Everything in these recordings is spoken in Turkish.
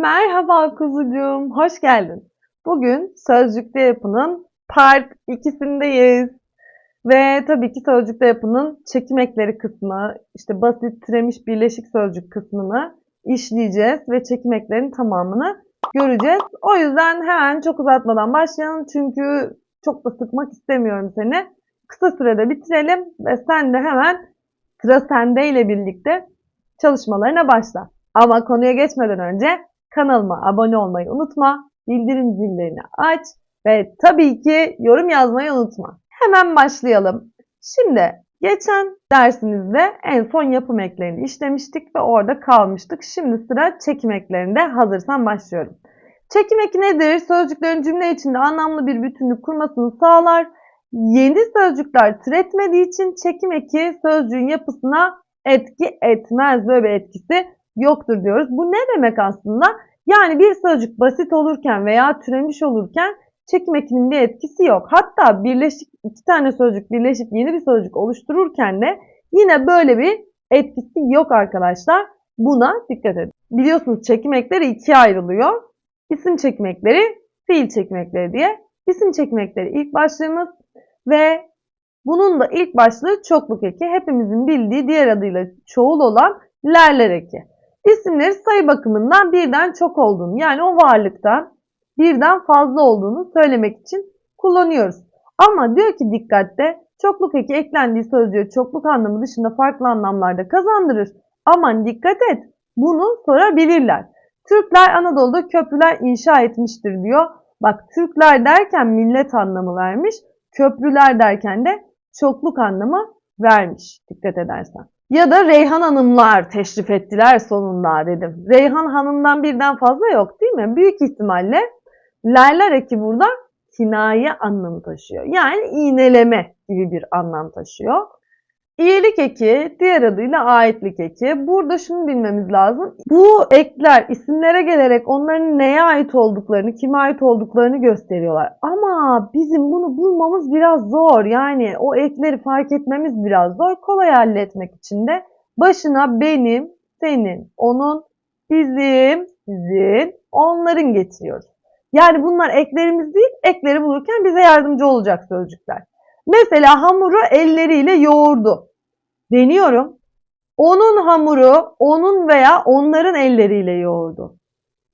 Merhaba kuzucuğum, hoş geldin. Bugün Sözcükte Yapı'nın part 2'sindeyiz. Ve tabii ki Sözcükte Yapı'nın çekim ekleri kısmı, işte basit türemiş birleşik sözcük kısmını işleyeceğiz ve çekim eklerinin tamamını göreceğiz. O yüzden hemen çok uzatmadan başlayalım çünkü çok da sıkmak istemiyorum seni. Kısa sürede bitirelim ve sen de hemen sıra sende ile birlikte çalışmalarına başla. Ama konuya geçmeden önce kanalıma abone olmayı unutma, bildirim zillerini aç ve tabii ki yorum yazmayı unutma. Hemen başlayalım. Şimdi geçen dersimizde en son yapım eklerini işlemiştik ve orada kalmıştık. Şimdi sıra çekim eklerinde hazırsan başlıyorum. Çekim eki nedir? Sözcüklerin cümle içinde anlamlı bir bütünlük kurmasını sağlar. Yeni sözcükler türetmediği için çekim eki sözcüğün yapısına etki etmez. Böyle bir etkisi yoktur diyoruz. Bu ne demek aslında? Yani bir sözcük basit olurken veya türemiş olurken çekim ekinin bir etkisi yok. Hatta birleşik iki tane sözcük birleşip yeni bir sözcük oluştururken de yine böyle bir etkisi yok arkadaşlar. Buna dikkat edin. Biliyorsunuz çekim ekleri ikiye ayrılıyor. İsim çekim ekleri, fiil çekim ekleri diye. İsim çekim ekleri ilk başlığımız ve bunun da ilk başlığı çokluk eki. Hepimizin bildiği diğer adıyla çoğul olan lerler eki. İsimleri sayı bakımından birden çok olduğunu yani o varlıktan birden fazla olduğunu söylemek için kullanıyoruz. Ama diyor ki dikkatte çokluk eki eklendiği sözcüğe çokluk anlamı dışında farklı anlamlarda kazandırır. Aman dikkat et bunu sorabilirler. Türkler Anadolu'da köprüler inşa etmiştir diyor. Bak Türkler derken millet anlamı vermiş. Köprüler derken de çokluk anlamı vermiş dikkat edersen. Ya da Reyhan Hanımlar teşrif ettiler sonunda dedim. Reyhan Hanım'dan birden fazla yok değil mi? Büyük ihtimalle lerler eki burada kinaye anlamı taşıyor. Yani iğneleme gibi bir anlam taşıyor. İyilik eki, diğer adıyla aitlik eki. Burada şunu bilmemiz lazım. Bu ekler isimlere gelerek onların neye ait olduklarını, kime ait olduklarını gösteriyorlar. Ama bizim bunu bulmamız biraz zor. Yani o ekleri fark etmemiz biraz zor. Kolay halletmek için de başına benim, senin, onun, bizim, sizin, onların getiriyoruz. Yani bunlar eklerimiz değil, ekleri bulurken bize yardımcı olacak sözcükler. Mesela hamuru elleriyle yoğurdu. Deniyorum. Onun hamuru onun veya onların elleriyle yoğurdu.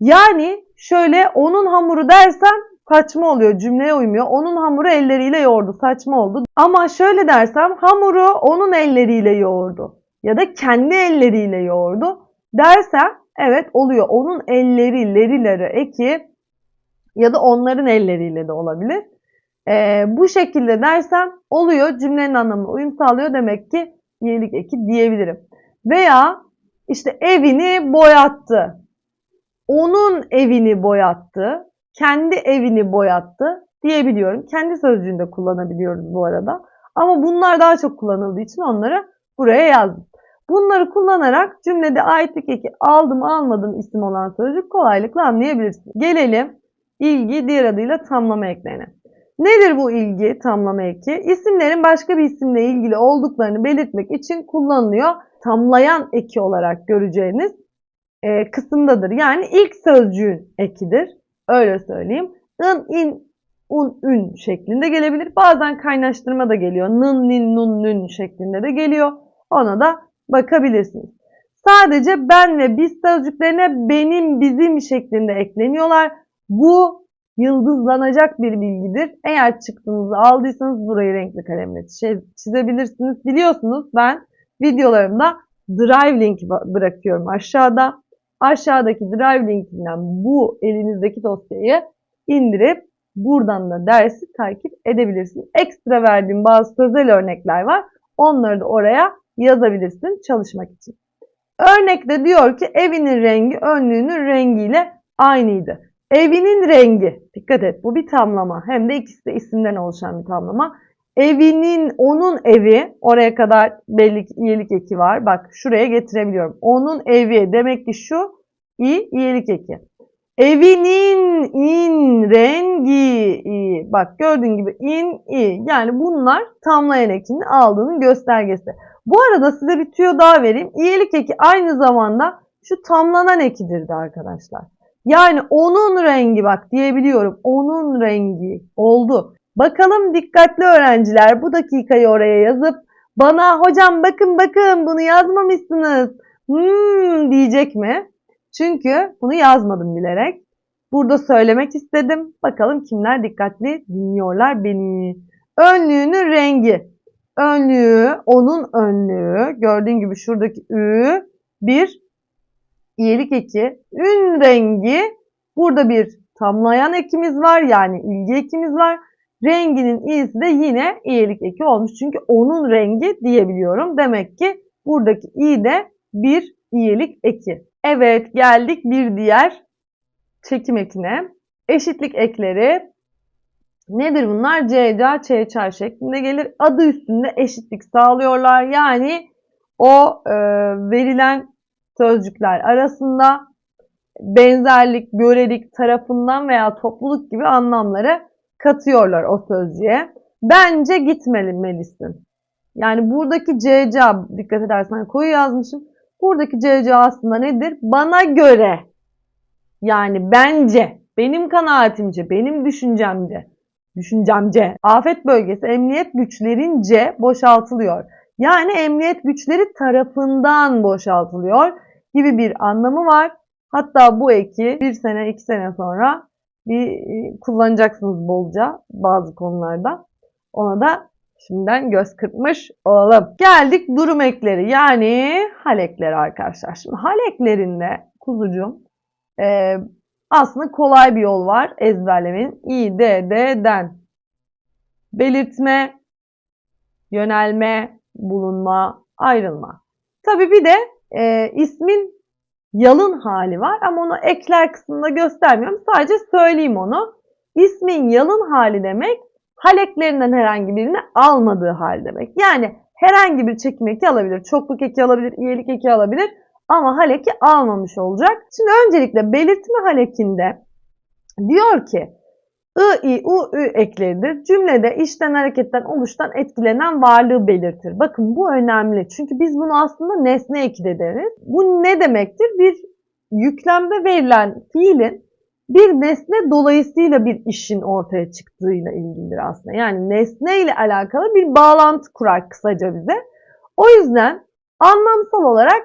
Yani şöyle onun hamuru dersem saçma oluyor. Cümleye uymuyor. Onun hamuru elleriyle yoğurdu. Saçma oldu. Ama şöyle dersem hamuru onun elleriyle yoğurdu. Ya da kendi elleriyle yoğurdu. Dersem evet oluyor. Onun elleri, lerileri eki ya da onların elleriyle de olabilir. Ee, bu şekilde dersem oluyor. Cümlenin anlamına uyum sağlıyor. Demek ki iyilik eki diyebilirim. Veya işte evini boyattı. Onun evini boyattı. Kendi evini boyattı diyebiliyorum. Kendi sözcüğünde kullanabiliyoruz bu arada. Ama bunlar daha çok kullanıldığı için onları buraya yazdım. Bunları kullanarak cümlede aitlik eki aldım almadım isim olan sözcük kolaylıkla anlayabilirsin. Gelelim ilgi diğer adıyla tamlama eklerine. Nedir bu ilgi tamlama eki? İsimlerin başka bir isimle ilgili olduklarını belirtmek için kullanılıyor. Tamlayan eki olarak göreceğiniz e, kısımdadır. Yani ilk sözcüğün ekidir. Öyle söyleyeyim. In, in, un, ün şeklinde gelebilir. Bazen kaynaştırma da geliyor. Nın, nin, nun, nün şeklinde de geliyor. Ona da bakabilirsiniz. Sadece ben ve biz sözcüklerine benim, bizim şeklinde ekleniyorlar. Bu yıldızlanacak bir bilgidir. Eğer çıktığınızı aldıysanız burayı renkli kalemle çizebilirsiniz. Biliyorsunuz ben videolarımda drive link bırakıyorum aşağıda. Aşağıdaki drive linkinden bu elinizdeki dosyayı indirip buradan da dersi takip edebilirsiniz. Ekstra verdiğim bazı sözel örnekler var. Onları da oraya yazabilirsin çalışmak için. Örnekte diyor ki evinin rengi önlüğünün rengiyle aynıydı. Evinin rengi. Dikkat et bu bir tamlama. Hem de ikisi de isimden oluşan bir tamlama. Evinin, onun evi. Oraya kadar belli iyilik eki var. Bak şuraya getirebiliyorum. Onun evi. Demek ki şu i iyilik eki. Evinin in rengi i. Bak gördüğün gibi in i. Yani bunlar tamlayan ekinin aldığının göstergesi. Bu arada size bir tüyo daha vereyim. İyilik eki aynı zamanda şu tamlanan ekidir de arkadaşlar. Yani onun rengi bak diyebiliyorum. Onun rengi oldu. Bakalım dikkatli öğrenciler bu dakikayı oraya yazıp bana hocam bakın bakın bunu yazmamışsınız. Hmm diyecek mi? Çünkü bunu yazmadım bilerek. Burada söylemek istedim. Bakalım kimler dikkatli dinliyorlar beni. Önlüğünün rengi. Önlüğü, onun önlüğü. Gördüğün gibi şuradaki ü bir iyilik eki. Ün rengi. Burada bir tamlayan ekimiz var. Yani ilgi ekimiz var. Renginin iyisi de yine iyilik eki olmuş. Çünkü onun rengi diyebiliyorum. Demek ki buradaki i de bir iyilik eki. Evet geldik bir diğer çekim ekine. Eşitlik ekleri nedir bunlar? CCA, ÇÇ şeklinde gelir. Adı üstünde eşitlik sağlıyorlar. Yani o e, verilen sözcükler arasında benzerlik, görelik, tarafından veya topluluk gibi anlamları katıyorlar o sözcüğe. Bence gitmelisin. Yani buradaki CCA dikkat edersen koyu yazmışım. Buradaki CCA aslında nedir? Bana göre yani bence, benim kanaatimce, benim düşüncemce, düşüncemce afet bölgesi emniyet güçlerince boşaltılıyor. Yani emniyet güçleri tarafından boşaltılıyor gibi bir anlamı var. Hatta bu eki bir sene, iki sene sonra bir e, kullanacaksınız bolca bazı konularda. Ona da şimdiden göz kırpmış olalım. Geldik durum ekleri yani hal ekleri arkadaşlar. Şimdi hal eklerinde kuzucuğum e, aslında kolay bir yol var ezberlemenin. İ, D, D'den belirtme, yönelme, bulunma, ayrılma. Tabi bir de e, ismin yalın hali var ama onu ekler kısmında göstermiyorum. Sadece söyleyeyim onu. İsmin yalın hali demek haleklerinden herhangi birini almadığı hal demek. Yani herhangi bir çekim eki alabilir. Çokluk eki alabilir, iyilik eki alabilir ama haleki almamış olacak. Şimdi öncelikle belirtme halekinde diyor ki I, I, U, Ü ekleridir. Cümlede işten hareketten oluştan etkilenen varlığı belirtir. Bakın bu önemli. Çünkü biz bunu aslında nesne eki de deriz. Bu ne demektir? Bir yüklemde verilen fiilin bir nesne dolayısıyla bir işin ortaya çıktığıyla ilgilidir aslında. Yani nesne ile alakalı bir bağlantı kurar kısaca bize. O yüzden anlamsal olarak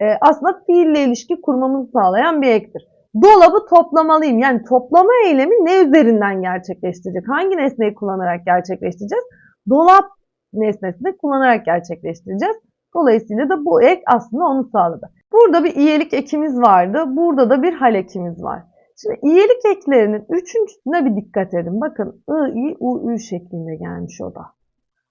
e, aslında fiille ilişki kurmamızı sağlayan bir ektir. Dolabı toplamalıyım. Yani toplama eylemi ne üzerinden gerçekleştirecek? Hangi nesneyi kullanarak gerçekleştireceğiz? Dolap nesnesini kullanarak gerçekleştireceğiz. Dolayısıyla da bu ek aslında onu sağladı. Burada bir iyilik ekimiz vardı. Burada da bir hal ekimiz var. Şimdi iyilik eklerinin üçüncüsüne bir dikkat edin. Bakın I, I, U, Ü şeklinde gelmiş o da.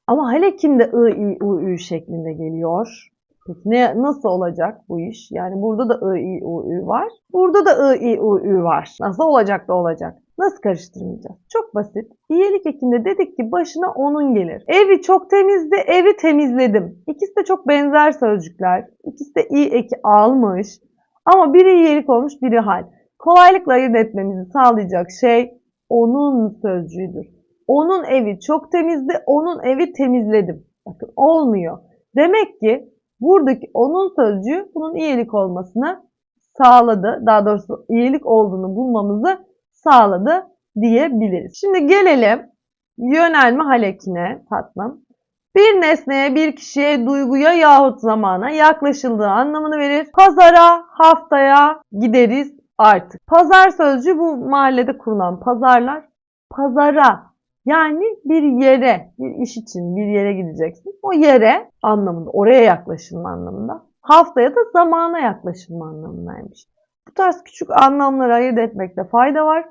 Ama hal ekimde I, I, U, Ü şeklinde geliyor. Peki ne, nasıl olacak bu iş? Yani burada da I, I, U, Ü var. Burada da I, I, U, Ü var. Nasıl olacak da olacak? Nasıl karıştırmayacağız? Çok basit. İyilik ekinde dedik ki başına onun gelir. Evi çok temizdi, evi temizledim. İkisi de çok benzer sözcükler. İkisi de i eki almış. Ama biri iyilik olmuş, biri hal. Kolaylıkla ayırt etmemizi sağlayacak şey onun sözcüğüdür. Onun evi çok temizdi, onun evi temizledim. Bakın olmuyor. Demek ki buradaki onun sözcüğü bunun iyilik olmasını sağladı. Daha doğrusu iyilik olduğunu bulmamızı sağladı diyebiliriz. Şimdi gelelim yönelme halekine tatlım. Bir nesneye, bir kişiye, duyguya yahut zamana yaklaşıldığı anlamını verir. Pazara, haftaya gideriz artık. Pazar sözcüğü bu mahallede kurulan pazarlar. Pazara yani bir yere, bir iş için bir yere gideceksin. O yere anlamında, oraya yaklaşılma anlamında. Haftaya da zamana yaklaşılma anlamındaymış. Bu tarz küçük anlamları ayırt etmekte fayda var.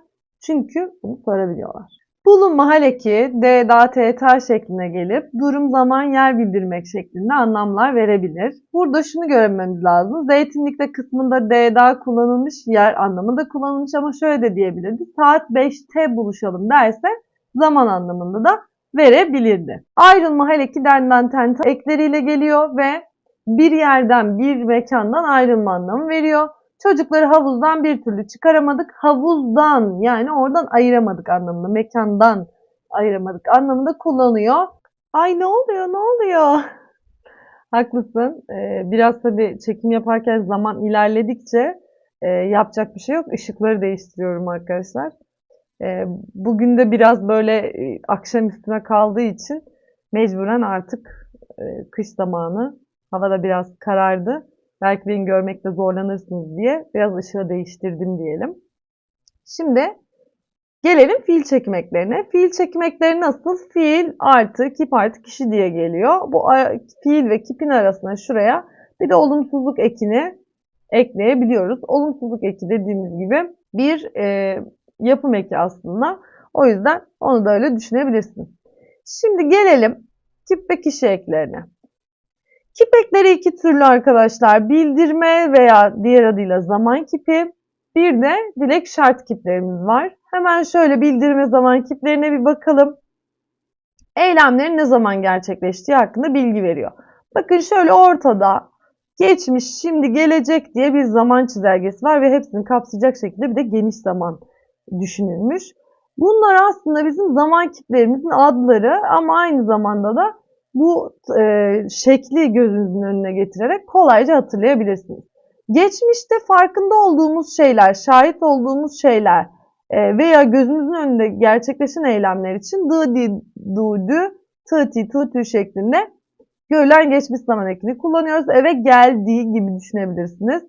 Çünkü bunu sorabiliyorlar. Bulunma haleki D, da, T, T şeklinde gelip durum, zaman, yer bildirmek şeklinde anlamlar verebilir. Burada şunu görmemiz lazım. Zeytinlikte kısmında D, da kullanılmış, yer anlamında kullanılmış ama şöyle de diyebilirdi. Saat 5'te buluşalım derse zaman anlamında da verebilirdi. Ayrılma haleki denden tenta ekleriyle geliyor ve bir yerden bir mekandan ayrılma anlamı veriyor. Çocukları havuzdan bir türlü çıkaramadık. Havuzdan yani oradan ayıramadık anlamında. Mekandan ayıramadık anlamında kullanıyor. Ay ne oluyor ne oluyor? Haklısın. Ee, biraz tabii çekim yaparken zaman ilerledikçe Ee, yapacak bir şey yok. Işıkları değiştiriyorum arkadaşlar. Ee, bugün de biraz böyle e, akşam üstüne kaldığı için mecburen artık e, kış zamanı. Hava da biraz karardı. Belki beni görmekte zorlanırsınız diye biraz ışığı değiştirdim diyelim. Şimdi gelelim fiil çekim eklerine. Fiil çekim ekleri nasıl? Fiil artı kip artı kişi diye geliyor. Bu fiil ve kipin arasına şuraya bir de olumsuzluk ekini ekleyebiliyoruz. Olumsuzluk eki dediğimiz gibi bir e, yapım eki aslında. O yüzden onu da öyle düşünebilirsin. Şimdi gelelim kip ve kişi eklerine. Kip ekleri iki türlü arkadaşlar. Bildirme veya diğer adıyla zaman kipi. Bir de dilek şart kiplerimiz var. Hemen şöyle bildirme zaman kiplerine bir bakalım. Eylemlerin ne zaman gerçekleştiği hakkında bilgi veriyor. Bakın şöyle ortada geçmiş, şimdi, gelecek diye bir zaman çizelgesi var ve hepsini kapsayacak şekilde bir de geniş zaman düşünülmüş. Bunlar aslında bizim zaman kiplerimizin adları ama aynı zamanda da bu e, şekli gözünüzün önüne getirerek kolayca hatırlayabilirsiniz. Geçmişte farkında olduğumuz şeyler, şahit olduğumuz şeyler e, veya gözümüzün önünde gerçekleşen eylemler için dı, di, du, dü, tı, ti, tı, tü şeklinde görülen geçmiş zaman ekini kullanıyoruz. Eve geldiği gibi düşünebilirsiniz.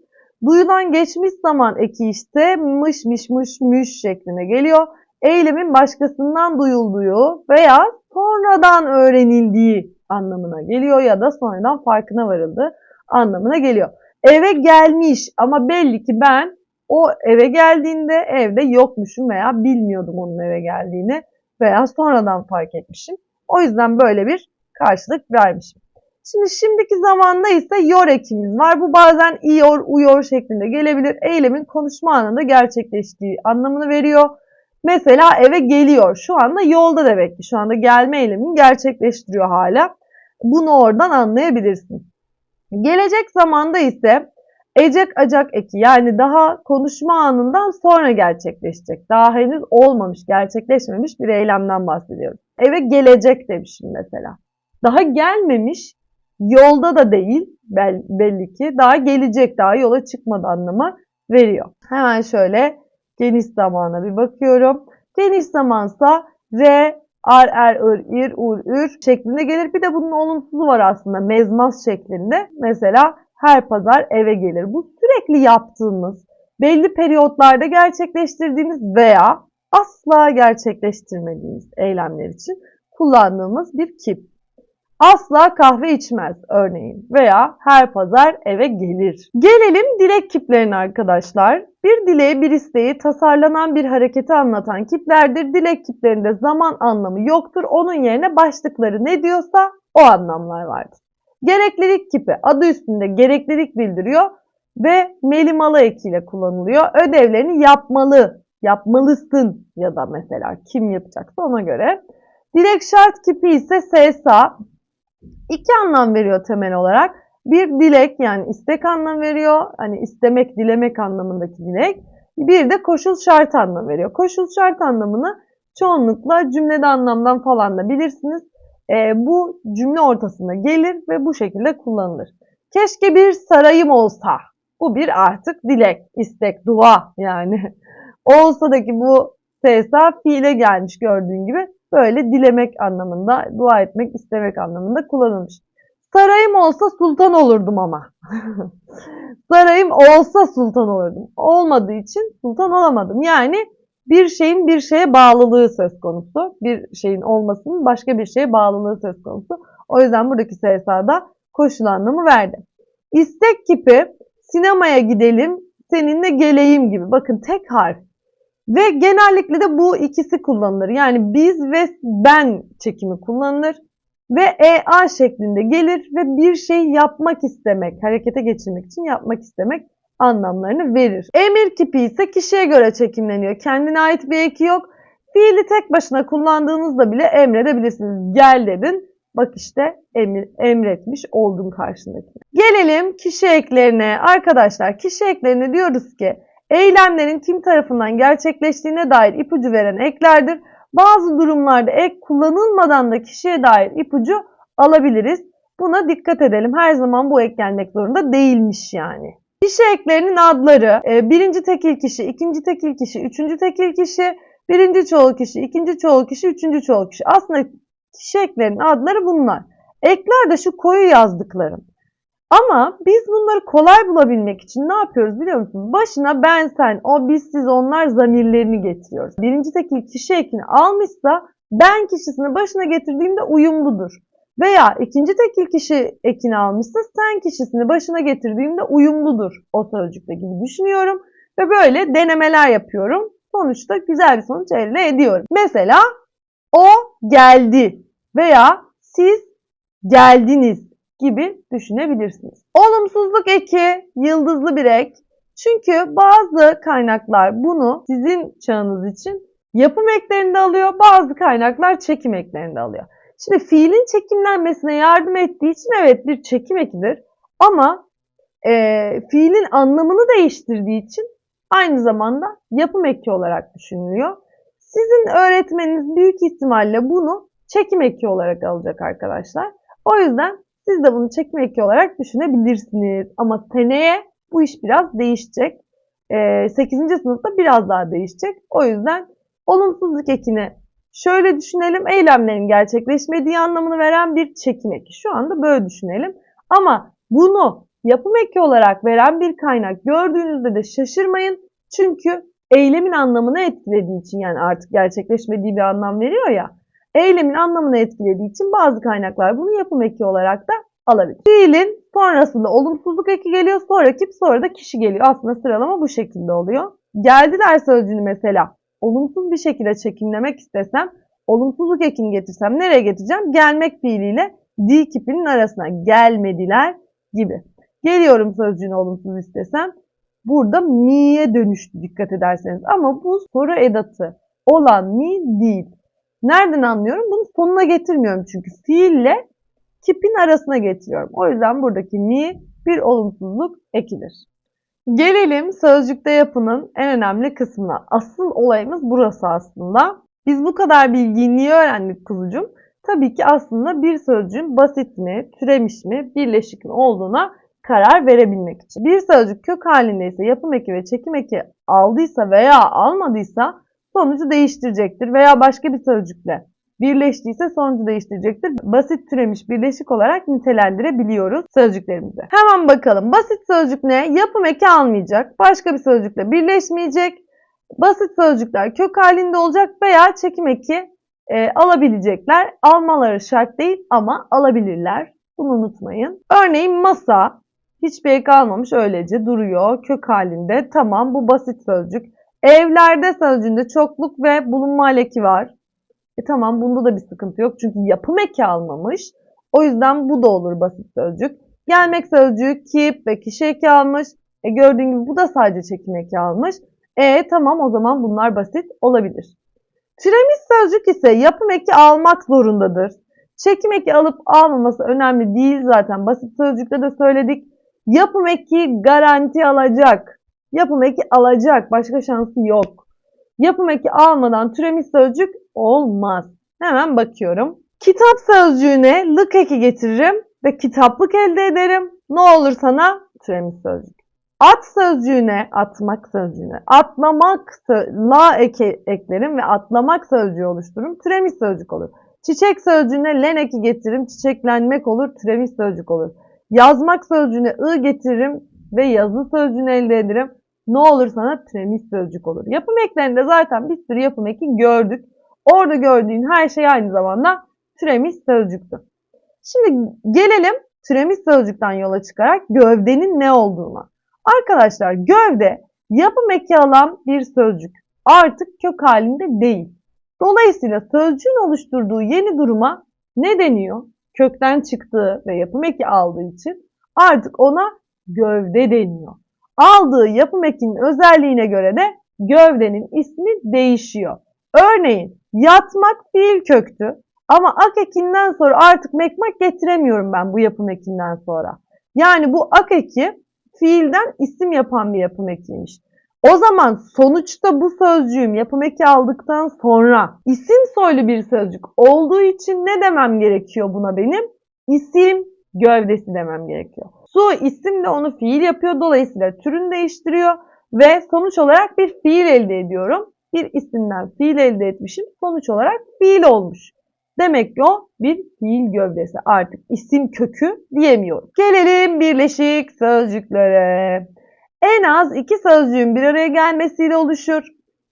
Duyulan geçmiş zaman eki işte mış mış mış müş şeklinde geliyor. Eylemin başkasından duyulduğu veya sonradan öğrenildiği anlamına geliyor ya da sonradan farkına varıldığı anlamına geliyor. Eve gelmiş ama belli ki ben o eve geldiğinde evde yokmuşum veya bilmiyordum onun eve geldiğini veya sonradan fark etmişim. O yüzden böyle bir karşılık vermişim. Şimdi şimdiki zamanda ise yor ekimiz var. Bu bazen iyor, uyor şeklinde gelebilir. Eylemin konuşma anında gerçekleştiği anlamını veriyor. Mesela eve geliyor. Şu anda yolda demek ki. Şu anda gelme eylemini gerçekleştiriyor hala. Bunu oradan anlayabilirsin. Gelecek zamanda ise ecek acak eki yani daha konuşma anından sonra gerçekleşecek. Daha henüz olmamış, gerçekleşmemiş bir eylemden bahsediyoruz. Eve gelecek demişim mesela. Daha gelmemiş, yolda da değil belli ki. Daha gelecek, daha yola çıkmadı anlamı veriyor. Hemen şöyle geniş zamana bir bakıyorum. Geniş zamansa re, ar, er, ır, ir, ur, ür şeklinde gelir. Bir de bunun olumsuzu var aslında mezmaz şeklinde. Mesela her pazar eve gelir. Bu sürekli yaptığımız, belli periyotlarda gerçekleştirdiğimiz veya asla gerçekleştirmediğimiz eylemler için kullandığımız bir kip. Asla kahve içmez örneğin veya her pazar eve gelir. Gelelim dilek kiplerine arkadaşlar. Bir dileği bir isteği tasarlanan bir hareketi anlatan kiplerdir. Dilek kiplerinde zaman anlamı yoktur. Onun yerine başlıkları ne diyorsa o anlamlar vardır. Gereklilik kipi adı üstünde gereklilik bildiriyor ve melimalı ekiyle kullanılıyor. Ödevlerini yapmalı, yapmalısın ya da mesela kim yapacaksa ona göre. Dilek şart kipi ise SSA iki anlam veriyor temel olarak. Bir dilek yani istek anlam veriyor. Hani istemek, dilemek anlamındaki dilek. Bir de koşul şart anlam veriyor. Koşul şart anlamını çoğunlukla cümlede anlamdan falan da bilirsiniz. E, bu cümle ortasında gelir ve bu şekilde kullanılır. Keşke bir sarayım olsa. Bu bir artık dilek, istek, dua yani. Olsa'daki bu sesa fiile gelmiş gördüğün gibi böyle dilemek anlamında, dua etmek, istemek anlamında kullanılmış. Sarayım olsa sultan olurdum ama. Sarayım olsa sultan olurdum. Olmadığı için sultan olamadım. Yani bir şeyin bir şeye bağlılığı söz konusu. Bir şeyin olmasının başka bir şeye bağlılığı söz konusu. O yüzden buradaki SSA'da koşul anlamı verdi. İstek kipi sinemaya gidelim, seninle geleyim gibi. Bakın tek harf. Ve genellikle de bu ikisi kullanılır. Yani biz ve ben çekimi kullanılır. Ve EA şeklinde gelir ve bir şey yapmak istemek, harekete geçirmek için yapmak istemek anlamlarını verir. Emir kipi ise kişiye göre çekimleniyor. Kendine ait bir eki yok. Fiili tek başına kullandığınızda bile emredebilirsiniz. Gel dedin. Bak işte emir, emretmiş oldun karşındaki. Gelelim kişi eklerine. Arkadaşlar kişi eklerine diyoruz ki eylemlerin kim tarafından gerçekleştiğine dair ipucu veren eklerdir. Bazı durumlarda ek kullanılmadan da kişiye dair ipucu alabiliriz. Buna dikkat edelim. Her zaman bu ek gelmek zorunda değilmiş yani. Kişi eklerinin adları, e, birinci tekil kişi, ikinci tekil kişi, üçüncü tekil kişi, birinci çoğul kişi, ikinci çoğul kişi, üçüncü çoğul kişi. Aslında kişi eklerinin adları bunlar. Ekler de şu koyu yazdıklarım. Ama biz bunları kolay bulabilmek için ne yapıyoruz biliyor musunuz? Başına ben, sen, o, biz, siz, onlar zamirlerini getiriyoruz. Birinci tekil kişi ekini almışsa ben kişisini başına getirdiğimde uyumludur. Veya ikinci tekil kişi ekini almışsa sen kişisini başına getirdiğimde uyumludur o sözcükte gibi düşünüyorum. Ve böyle denemeler yapıyorum. Sonuçta güzel bir sonuç elde ediyorum. Mesela o geldi veya siz geldiniz gibi düşünebilirsiniz. Olumsuzluk eki, yıldızlı bir ek. Çünkü bazı kaynaklar bunu sizin çağınız için yapım eklerinde alıyor, bazı kaynaklar çekim eklerinde alıyor. Şimdi fiilin çekimlenmesine yardım ettiği için evet bir çekim ekidir. Ama e, fiilin anlamını değiştirdiği için aynı zamanda yapım eki olarak düşünülüyor. Sizin öğretmeniniz büyük ihtimalle bunu çekim eki olarak alacak arkadaşlar. O yüzden siz de bunu çekim eki olarak düşünebilirsiniz. Ama seneye bu iş biraz değişecek. E, 8. sınıfta biraz daha değişecek. O yüzden olumsuzluk ekini Şöyle düşünelim, eylemlerin gerçekleşmediği anlamını veren bir çekim eki. Şu anda böyle düşünelim. Ama bunu yapım eki olarak veren bir kaynak gördüğünüzde de şaşırmayın. Çünkü eylemin anlamını etkilediği için yani artık gerçekleşmediği bir anlam veriyor ya. Eylemin anlamını etkilediği için bazı kaynaklar bunu yapım eki olarak da alabilir. Fiilin sonrasında olumsuzluk eki geliyor, sonra kip, sonra da kişi geliyor. Aslında sıralama bu şekilde oluyor. Geldiler sözcüğünü mesela olumsuz bir şekilde çekimlemek istesem, olumsuzluk ekini getirsem nereye getireceğim? Gelmek fiiliyle di kipinin arasına gelmediler gibi. Geliyorum sözcüğünü olumsuz istesem burada mi'ye dönüştü dikkat ederseniz. Ama bu soru edatı olan mi değil. Nereden anlıyorum? Bunu sonuna getirmiyorum çünkü fiille kipin arasına getiriyorum. O yüzden buradaki mi bir olumsuzluk ekidir. Gelelim sözcükte yapının en önemli kısmına. Asıl olayımız burası aslında. Biz bu kadar bilgiyi niye öğrendik kuzucum? Tabii ki aslında bir sözcüğün basit mi, türemiş mi, birleşik mi olduğuna karar verebilmek için. Bir sözcük kök halindeyse yapım eki ve çekim eki aldıysa veya almadıysa sonucu değiştirecektir. Veya başka bir sözcükle birleştiyse sonucu değiştirecektir. Basit türemiş birleşik olarak nitelendirebiliyoruz sözcüklerimizi. Hemen bakalım. Basit sözcük ne? Yapım eki almayacak. Başka bir sözcükle birleşmeyecek. Basit sözcükler kök halinde olacak veya çekim eki e, alabilecekler. Almaları şart değil ama alabilirler. Bunu unutmayın. Örneğin masa hiçbir ek almamış öylece duruyor kök halinde. Tamam bu basit sözcük. Evlerde sözcüğünde çokluk ve bulunma eki var. E tamam bunda da bir sıkıntı yok. Çünkü yapım eki almamış. O yüzden bu da olur basit sözcük. Gelmek sözcüğü kip ve kişi eki almış. E gördüğün gibi bu da sadece çekim eki almış. E tamam o zaman bunlar basit olabilir. Türemiş sözcük ise yapım eki almak zorundadır. Çekim eki alıp almaması önemli değil zaten. Basit sözcükte de söyledik. Yapım eki garanti alacak. Yapım eki alacak. Başka şansı yok. Yapım eki almadan türemiş sözcük olmaz. Hemen bakıyorum. Kitap sözcüğüne lık eki getiririm ve kitaplık elde ederim. Ne olur sana türemiş sözcük. At sözcüğüne, atmak sözcüğüne, atlamak, la eki eklerim ve atlamak sözcüğü oluştururum. Türemiş sözcük olur. Çiçek sözcüğüne len eki getiririm, çiçeklenmek olur, türemiş sözcük olur. Yazmak sözcüğüne ı getiririm ve yazı sözcüğünü elde ederim. Ne olur sana türemiş sözcük olur. Yapım eklerinde zaten bir sürü yapım eki gördük. Orada gördüğün her şey aynı zamanda türemiş sözcüktü. Şimdi gelelim türemiş sözcükten yola çıkarak gövdenin ne olduğuna. Arkadaşlar gövde yapım eki alan bir sözcük. Artık kök halinde değil. Dolayısıyla sözcüğün oluşturduğu yeni duruma ne deniyor? Kökten çıktığı ve yapım eki aldığı için artık ona gövde deniyor. Aldığı yapım ekinin özelliğine göre de gövdenin ismi değişiyor. Örneğin Yatmak fiil köktü. Ama ak ekinden sonra artık mekmak getiremiyorum ben bu yapım ekinden sonra. Yani bu ak eki fiilden isim yapan bir yapım ekiymiş. O zaman sonuçta bu sözcüğüm yapım eki aldıktan sonra isim soylu bir sözcük olduğu için ne demem gerekiyor buna benim? İsim gövdesi demem gerekiyor. Su isimle onu fiil yapıyor. Dolayısıyla türünü değiştiriyor ve sonuç olarak bir fiil elde ediyorum. Bir isimden fiil elde etmişim. Sonuç olarak fiil olmuş. Demek ki o bir fiil gövdesi. Artık isim kökü diyemiyorum. Gelelim birleşik sözcüklere. En az iki sözcüğün bir araya gelmesiyle oluşur.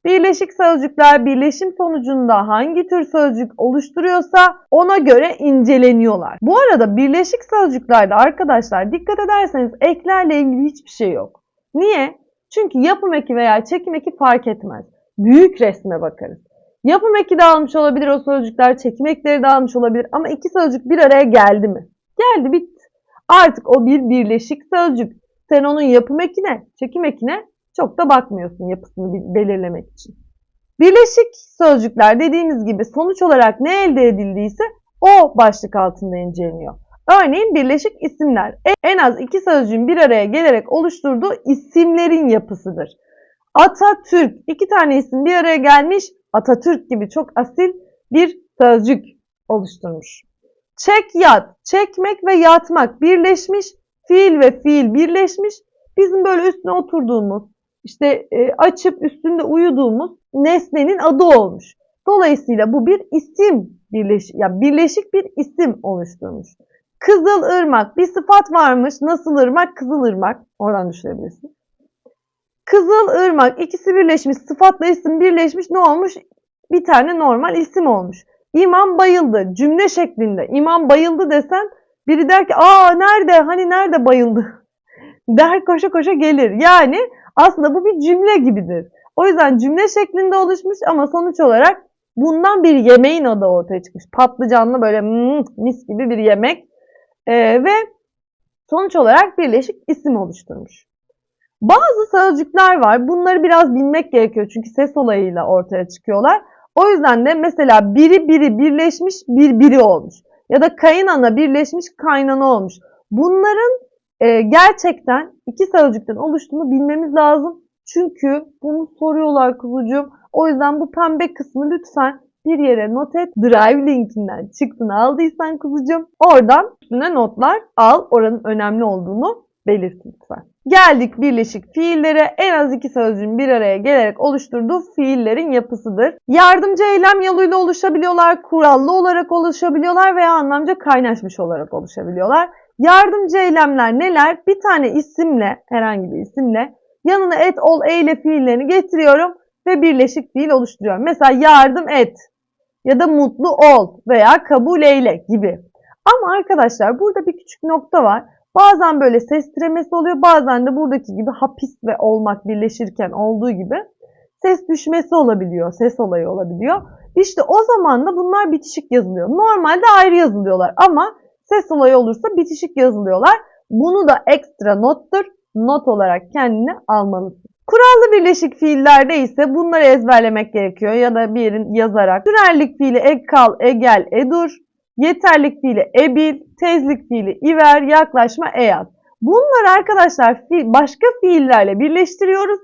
Birleşik sözcükler birleşim sonucunda hangi tür sözcük oluşturuyorsa ona göre inceleniyorlar. Bu arada birleşik sözcüklerde arkadaşlar dikkat ederseniz eklerle ilgili hiçbir şey yok. Niye? Çünkü yapım eki veya çekim eki fark etmez. Büyük resme bakarız. Yapım eki de almış olabilir o sözcükler, çekim ekleri de almış olabilir ama iki sözcük bir araya geldi mi? Geldi bitti. Artık o bir birleşik sözcük. Sen onun yapım ekine, çekim ekine çok da bakmıyorsun yapısını belirlemek için. Birleşik sözcükler dediğimiz gibi sonuç olarak ne elde edildiyse o başlık altında inceleniyor. Örneğin birleşik isimler en az iki sözcüğün bir araya gelerek oluşturduğu isimlerin yapısıdır. Atatürk iki tane isim bir araya gelmiş Atatürk gibi çok asil bir sözcük oluşturmuş. Çek yat, çekmek ve yatmak birleşmiş, fiil ve fiil birleşmiş. Bizim böyle üstüne oturduğumuz, işte e, açıp üstünde uyuduğumuz nesnenin adı olmuş. Dolayısıyla bu bir isim birleşik, yani birleşik bir isim oluşturmuş. Kızıl ırmak bir sıfat varmış. Nasıl ırmak? Kızıl ırmak. Oradan düşünebilirsin. Kızıl ırmak ikisi birleşmiş. Sıfatla isim birleşmiş. Ne olmuş? Bir tane normal isim olmuş. İmam bayıldı. Cümle şeklinde. İmam bayıldı desen biri der ki aa nerede? Hani nerede bayıldı? Der koşa koşa gelir. Yani aslında bu bir cümle gibidir. O yüzden cümle şeklinde oluşmuş ama sonuç olarak bundan bir yemeğin adı ortaya çıkmış. Patlıcanlı böyle mm, mis gibi bir yemek. Ee, ve sonuç olarak birleşik isim oluşturmuş. Bazı sözcükler var. Bunları biraz bilmek gerekiyor. Çünkü ses olayıyla ortaya çıkıyorlar. O yüzden de mesela biri biri birleşmiş bir biri olmuş. Ya da kayınana birleşmiş kaynana olmuş. Bunların e, gerçekten iki sözcükten oluştuğunu bilmemiz lazım. Çünkü bunu soruyorlar kuzucuğum. O yüzden bu pembe kısmı lütfen bir yere not et. Drive linkinden çıktığını aldıysan kuzucuğum oradan üstüne notlar al. Oranın önemli olduğunu belirt lütfen. Geldik birleşik fiillere. En az iki sözcüğün bir araya gelerek oluşturduğu fiillerin yapısıdır. Yardımcı eylem yoluyla oluşabiliyorlar, kurallı olarak oluşabiliyorlar veya anlamca kaynaşmış olarak oluşabiliyorlar. Yardımcı eylemler neler? Bir tane isimle, herhangi bir isimle yanına et, ol, eyle fiillerini getiriyorum ve birleşik fiil oluşturuyorum. Mesela yardım et ya da mutlu ol veya kabul eyle gibi. Ama arkadaşlar burada bir küçük nokta var. Bazen böyle ses tiremesi oluyor. Bazen de buradaki gibi hapis ve olmak birleşirken olduğu gibi ses düşmesi olabiliyor. Ses olayı olabiliyor. İşte o zaman da bunlar bitişik yazılıyor. Normalde ayrı yazılıyorlar ama ses olayı olursa bitişik yazılıyorlar. Bunu da ekstra nottur. Not olarak kendine almalısın. Kurallı birleşik fiillerde ise bunları ezberlemek gerekiyor ya da bir yerin yazarak. Sürerlik fiili ek kal, egel, edur. Yeterlik fiili ebil, tezlik fiili iver, yaklaşma eyaz. Bunları arkadaşlar başka fiillerle birleştiriyoruz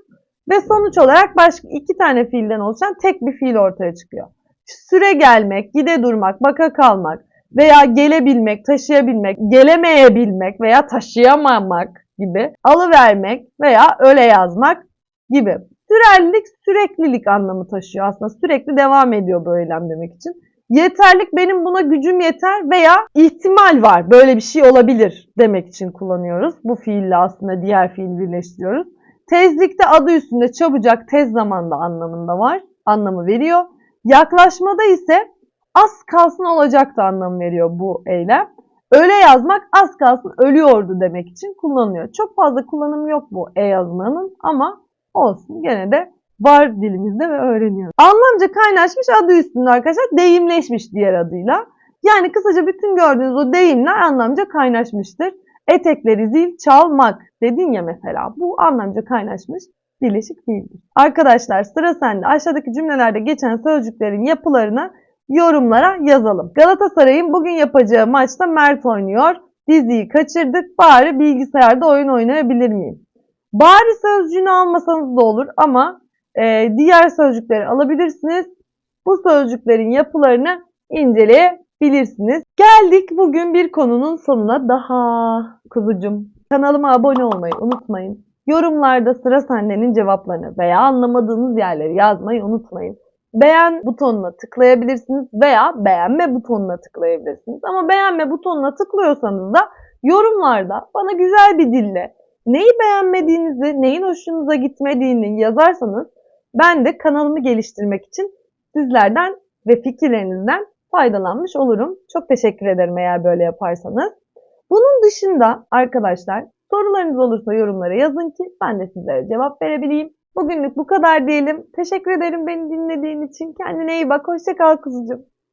ve sonuç olarak başka iki tane fiilden oluşan tek bir fiil ortaya çıkıyor. Süre gelmek, gide durmak, baka kalmak veya gelebilmek, taşıyabilmek, gelemeyebilmek veya taşıyamamak gibi, alıvermek veya öyle yazmak gibi. Sürerlilik süreklilik anlamı taşıyor aslında. Sürekli devam ediyor bu eylem demek için. Yeterlik benim buna gücüm yeter veya ihtimal var böyle bir şey olabilir demek için kullanıyoruz. Bu fiille aslında diğer fiil birleştiriyoruz. Tezlikte adı üstünde çabucak tez zamanda anlamında var. Anlamı veriyor. Yaklaşmada ise az kalsın olacaktı anlamı veriyor bu eylem. Öyle yazmak az kalsın ölüyordu demek için kullanılıyor. Çok fazla kullanımı yok bu e yazmanın ama olsun gene de var dilimizde ve öğreniyoruz. Anlamca kaynaşmış adı üstünde arkadaşlar deyimleşmiş diğer adıyla. Yani kısaca bütün gördüğünüz o deyimler anlamca kaynaşmıştır. Etekleri zil çalmak dedin ya mesela bu anlamca kaynaşmış birleşik fiildir. Arkadaşlar sıra sende. Aşağıdaki cümlelerde geçen sözcüklerin yapılarını yorumlara yazalım. Galatasaray'ın bugün yapacağı maçta Mert oynuyor. Diziyi kaçırdık. Bari bilgisayarda oyun oynayabilir miyim? Bari sözcüğünü almasanız da olur ama e, diğer sözcükleri alabilirsiniz. Bu sözcüklerin yapılarını inceleyebilirsiniz. Geldik bugün bir konunun sonuna daha kuzucum. Kanalıma abone olmayı unutmayın. Yorumlarda sıra sendenin cevaplarını veya anlamadığınız yerleri yazmayı unutmayın. Beğen butonuna tıklayabilirsiniz veya beğenme butonuna tıklayabilirsiniz. Ama beğenme butonuna tıklıyorsanız da yorumlarda bana güzel bir dille neyi beğenmediğinizi, neyin hoşunuza gitmediğini yazarsanız ben de kanalımı geliştirmek için sizlerden ve fikirlerinizden faydalanmış olurum. Çok teşekkür ederim eğer böyle yaparsanız. Bunun dışında arkadaşlar sorularınız olursa yorumlara yazın ki ben de sizlere cevap verebileyim. Bugünlük bu kadar diyelim. Teşekkür ederim beni dinlediğin için. Kendine iyi bak. Hoşça kal kuzucuğum.